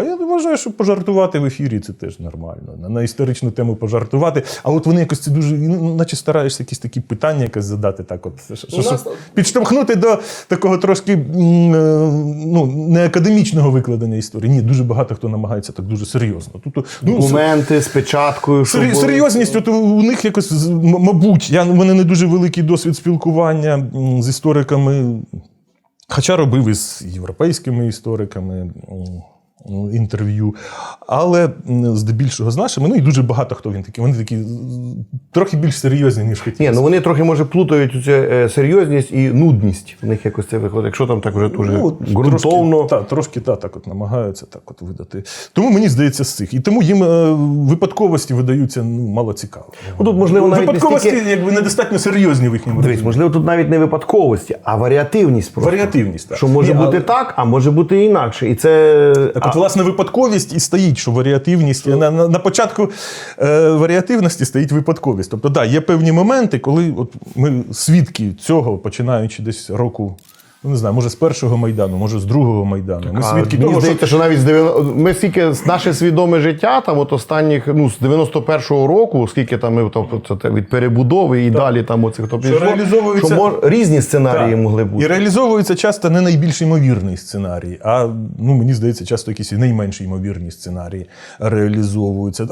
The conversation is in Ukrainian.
А я вважаю, що пожартувати в ефірі це теж нормально. На, історичну тему пожартувати. А от вони якось це дуже, ну, наче стараєшся якісь такі питання якось задати, так от, що, щоб нас- підштовхнути до такого трошки е, ну, не академічного викладення історії. Ні, дуже багато хто намагається так дуже серйозно. Тут, ну, Документи з печаткою. Сер- Серйозність, от у них якось, мабуть, я, у мене не дуже великий досвід спілкування з істориками, хоча робив із європейськими істориками інтерв'ю, але здебільшого з нашими, ну і дуже багато хто він такий. Вони такі трохи більш серйозні, ніж Ні, ну вони трохи може плутають цю е, серйозність і нудність. У них якось це виходить. Якщо там так вже дуже Ну, ґрунтовно. Трошки, та, трошки та, так от намагаються так от видати. Тому мені здається з цих. І тому їм е, випадковості видаються ну, мало цікаво. Ну, тут, можливо, навіть не випадковості стільки- якби недостатньо серйозні в їхньому Дивись, можливо, тут навіть не випадковості, а варіативність просто. Варіативність, так. Що може Ні, бути але- так, а може бути інакше. І це Так, от, власне, випадковість і стоїть, що варіативність. На, на, на початку е, варіативності стоїть випадковість. Тобто, да, є певні моменти, коли от ми свідки цього, починаючи десь року, ну не знаю, може з першого майдану, може з другого майдану. Ми А, свідки мені того, здається, що що навіть з 90... ми стільки наше свідоме життя, там от останніх, ну, з 91-го року, скільки там ми тобто, це від перебудови і далі там оцих то пішло, реалізовується- що мож... різні сценарії Так. могли І бути. реалізовується часто не найбільш ймовірний сценарій, а ну, мені здається, часто якісь і найменш ймовірні сценарії реалізовуються.